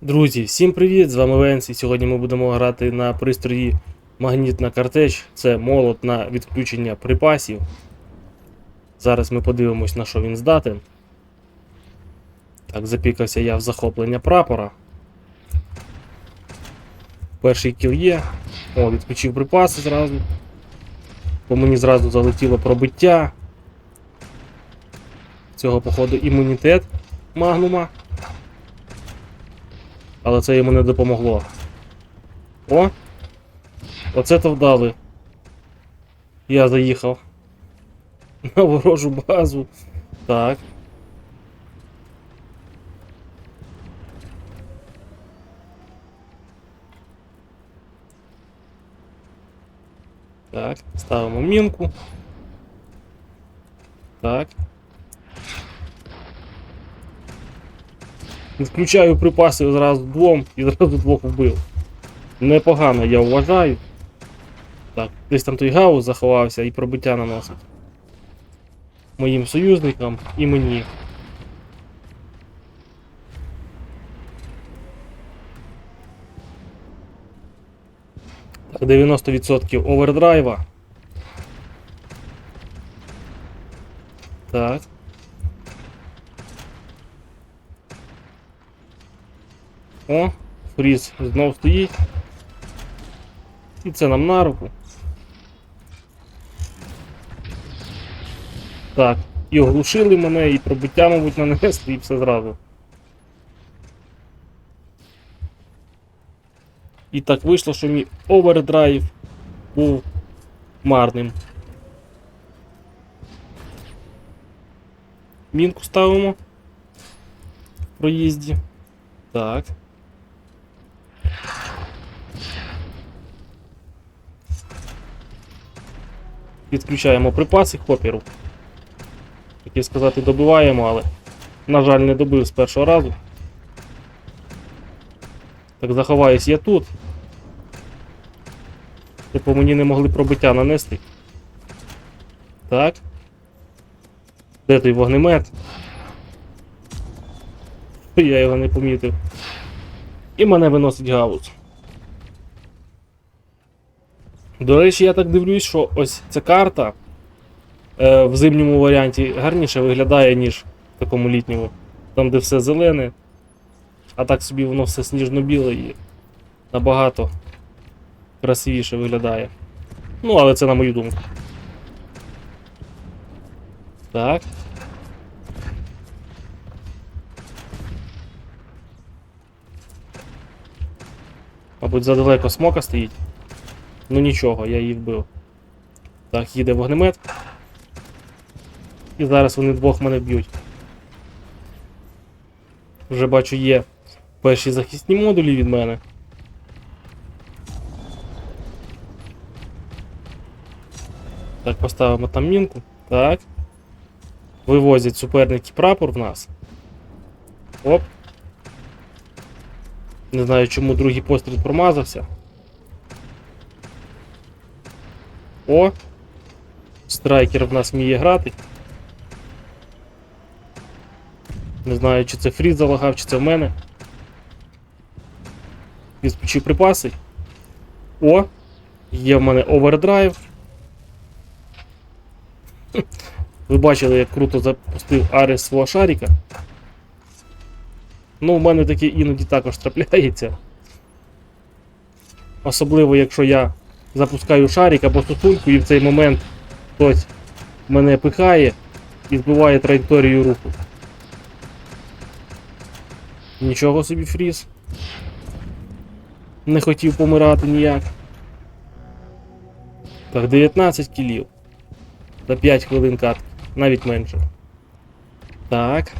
Друзі, всім привіт! З вами Венс, і сьогодні ми будемо грати на пристрої магнітна картеч. Це молот на відключення припасів. Зараз ми подивимось, на що він здатен. Так, запікався я в захоплення прапора. Перший кіл є. О, відключив припаси зразу. По мені зразу залетіло пробиття. Цього, походу, імунітет магнума. Але це йому не допомогло. О! Оце то вдали. Я заїхав. На ворожу базу. Так. Так, ставимо мінку. Так. Відключаю припаси зразу двом і зразу двох вбив. Непогано, я вважаю. Так, десь там той гаус заховався і пробиття наносить. Моїм союзникам і мені. Так, 90% овердрайва. Так. О, фріз знов стоїть. І це нам на руку. Так, і оглушили мене, і пробиття, мабуть, нанесли, і все зразу. І так вийшло, що мій овердрайв був марним. Мінку ставимо в проїзді. Так. Відключаємо припаси хопіру. Хотів сказати, добиваємо, але, на жаль, не добив з першого разу. Так, заховаюсь я тут. Типу мені не могли пробиття нанести. Так. Де той вогнемет? Я його не помітив. І мене виносить гаус. До речі, я так дивлюсь, що ось ця карта е, в зимньому варіанті гарніше виглядає, ніж в такому літньому. Там, де все зелене. А так собі воно все сніжно-біле і набагато красивіше виглядає. Ну, але це на мою думку. Так. Мабуть, задалеко смока стоїть. Ну нічого, я її вбив. Так, їде вогнемет. І зараз вони двох мене б'ють. Вже бачу, є перші захисні модулі від мене. Так, поставимо там мінку. Так. Вивозять суперники прапор в нас. Оп. Не знаю, чому другий постріл промазався. О! Страйкер в нас вміє грати. Не знаю, чи це фріз залагав, чи це в мене. Відключив припаси. О! Є в мене овердрайв. Ви бачили, як круто запустив Арес свого шарика. Ну, в мене таке іноді також трапляється. Особливо, якщо я запускаю шарик або сосульку і в цей момент хтось мене пихає і збиває траєкторію руху. Нічого собі фріз. Не хотів помирати ніяк. Так, 19 кілів. За 5 хвилин катки. Навіть менше. Так.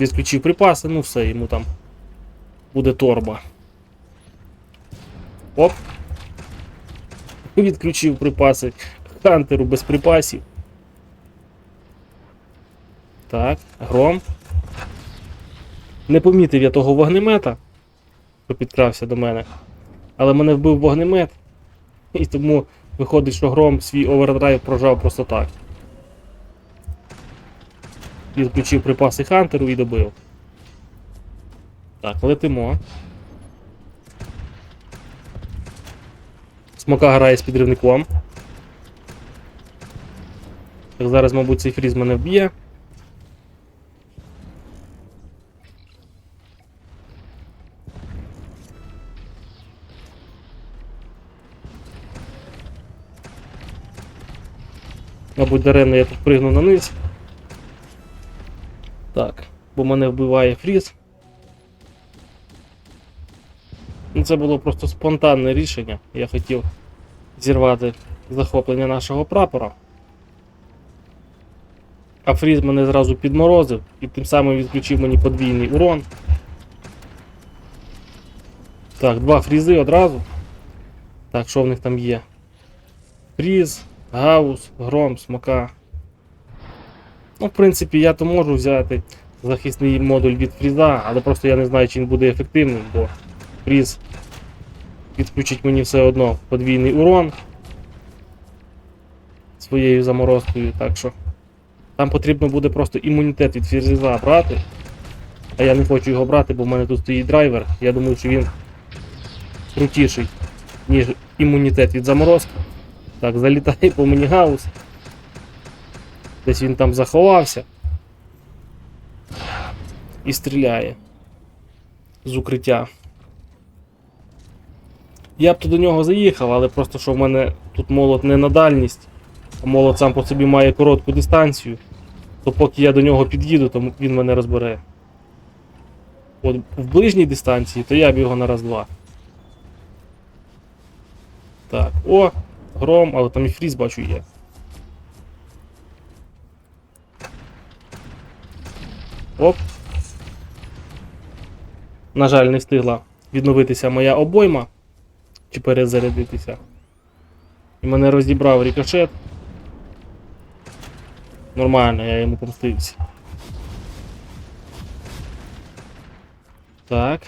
Відключив припаси, ну все, йому там буде торба. Оп. Відключив припаси Хантеру без припасів. Так, гром. Не помітив я того вогнемета, що підкрався до мене. Але мене вбив вогнемет. І тому виходить, що гром свій овердрайв прожав просто так. Відключив припаси Хантеру і добив. Так, летимо. Смока грає з підривником. Так, зараз, мабуть, цей фріз мене вб'є. Мабуть, даремно я тут пригнув на низ. Так, бо мене вбиває фріз. Це було просто спонтанне рішення. Я хотів зірвати захоплення нашого прапора. А фріз мене зразу підморозив і тим самим відключив мені подвійний урон. Так, два фрізи одразу. Так, що в них там є? Фріз, гаус, гром, смока. Ну, в принципі, я то можу взяти захисний модуль від фріза, але просто я не знаю, чи він буде ефективним, бо фріз відключить мені все одно подвійний урон своєю заморозкою, так що там потрібно буде просто імунітет від фріза брати. А я не хочу його брати, бо в мене тут стоїть драйвер. Я думаю, що він крутіший, ніж імунітет від заморозки. Так, залітає по мені гаус. Десь він там заховався. І стріляє з укриття. Я б то до нього заїхав, але просто що в мене тут молот не на дальність, а молот сам по собі має коротку дистанцію, то поки я до нього під'їду, то він мене розбере. От в ближній дистанції, то я б його на раз-два. Так, о, гром, але там і фріз бачу є. Оп. На жаль, не встигла відновитися моя обойма чи перезарядитися. І мене розібрав рикошет. Нормально, я йому помстився. Так.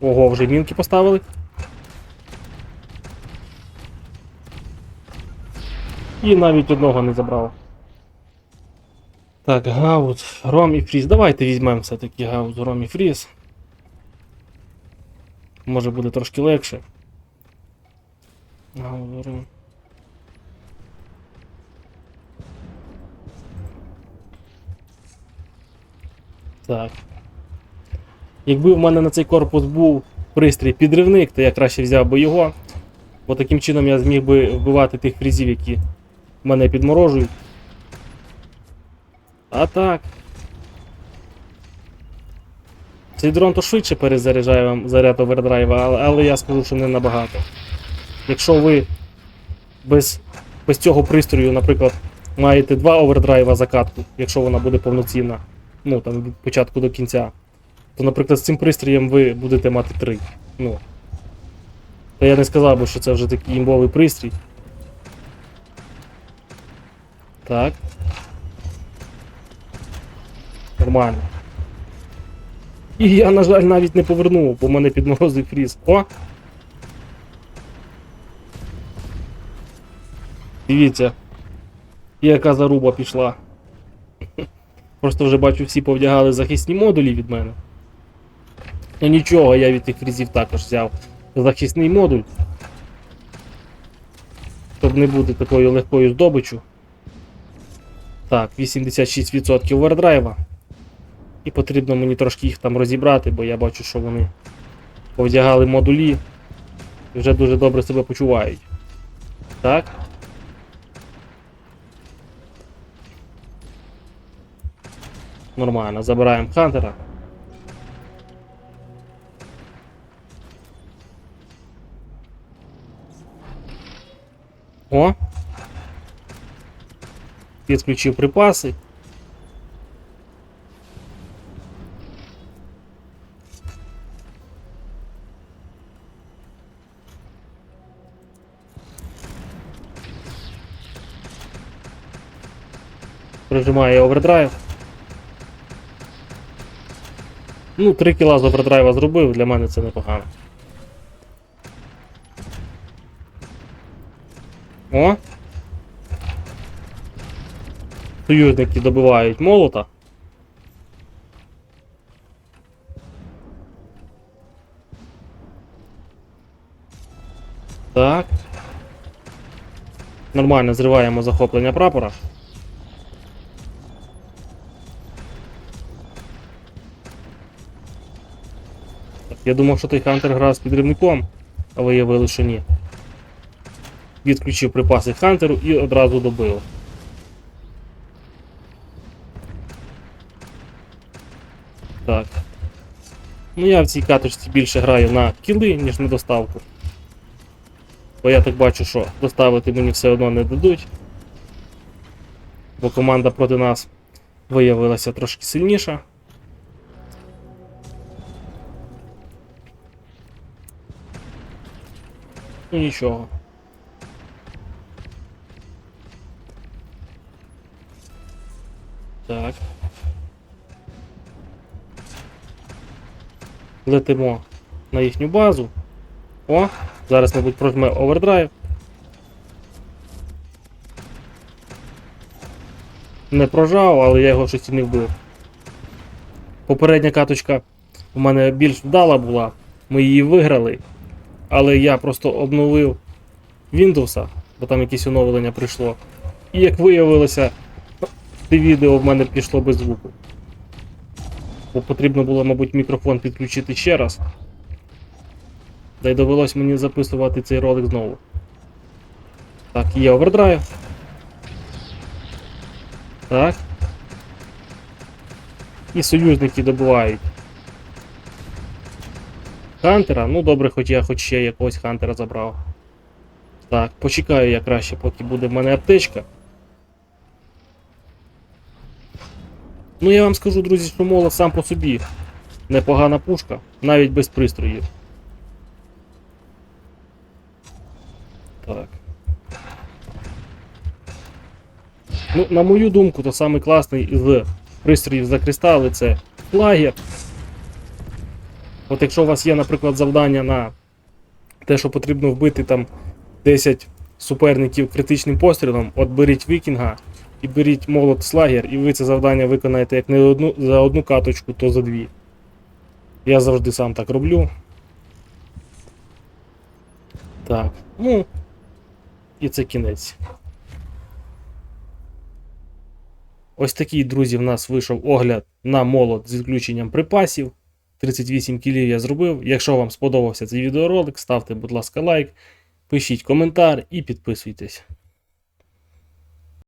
Ого, вже мінки поставили. І навіть одного не забрав. Так, гаут, ром і фріз. Давайте візьмемо все-таки гаут, ром і фріз. Може буде трошки легше. Гаут, ром. Так. Якби в мене на цей корпус був пристрій підривник, то я краще взяв би його. Бо таким чином я зміг би вбивати тих фрізів, які мене підморожують. А так. Цей дрон то швидше перезаряджає вам заряд овердрайва, але, але я скажу, що не набагато. Якщо ви без, без цього пристрою, наприклад, маєте два овердрайва закатку, якщо вона буде повноцінна, ну там від початку до кінця, то, наприклад, з цим пристроєм ви будете мати три. Ну. То я не сказав би, що це вже такий імбовий пристрій. Так. Нормально. І я, на жаль, навіть не повернув, бо в мене підморозив фріз. О! Дивіться, яка заруба пішла. Просто вже бачу, всі повдягали захисні модулі від мене. Ну нічого, я від тих фрізів також взяв захисний модуль. Щоб не бути такою легкою здобичю. Так, 86% овердрайва. І потрібно мені трошки їх там розібрати, бо я бачу, що вони повдягали модулі і вже дуже добре себе почувають. Так. Нормально, забираємо Хантера. О! Підключив припаси. Прижимає овердрайв. Ну, 3 кіла з овердрайва зробив, для мене це непогано. О! Союзники добивають молота. Так. Нормально зриваємо захоплення прапора. Я думав, що той Хантер грав з підривником, а виявили, що ні. Відключив припаси Хантеру і одразу добив. Так. Ну я в цій каточці більше граю на кіли, ніж на доставку. Бо я так бачу, що доставити мені все одно не дадуть. Бо команда проти нас виявилася трошки сильніша. Ну нічого. Так. Летимо на їхню базу. О, зараз, мабуть, прожме овердрайв. Не прожав, але я його щось і не вбив. Попередня каточка у мене більш вдала була. Ми її виграли. Але я просто обновив Windows, бо там якесь оновлення прийшло. І як виявилося, те відео в мене пішло без звуку. Бо потрібно було, мабуть, мікрофон підключити ще раз. Та й довелось мені записувати цей ролик знову. Так, є овердрайв. Так. І союзники добувають. Хантера. Ну добре, хоч я хоч ще якогось Хантера забрав. Так, почекаю я краще, поки буде в мене аптечка. Ну я вам скажу, друзі, що молот сам по собі непогана пушка, навіть без пристроїв. Так. Ну, на мою думку, то самий класний з пристроїв за кристали це флагер. От якщо у вас є, наприклад, завдання на те, що потрібно вбити там 10 суперників критичним пострілом, от беріть вікінга і беріть молот слагер, і ви це завдання виконаєте як не одну, за одну каточку, то за дві. Я завжди сам так роблю. Так, ну. І це кінець. Ось такий, друзі, в нас вийшов огляд на молот з відключенням припасів. 38 кілів я зробив. Якщо вам сподобався цей відеоролик, ставте, будь ласка, лайк, пишіть коментар і підписуйтесь.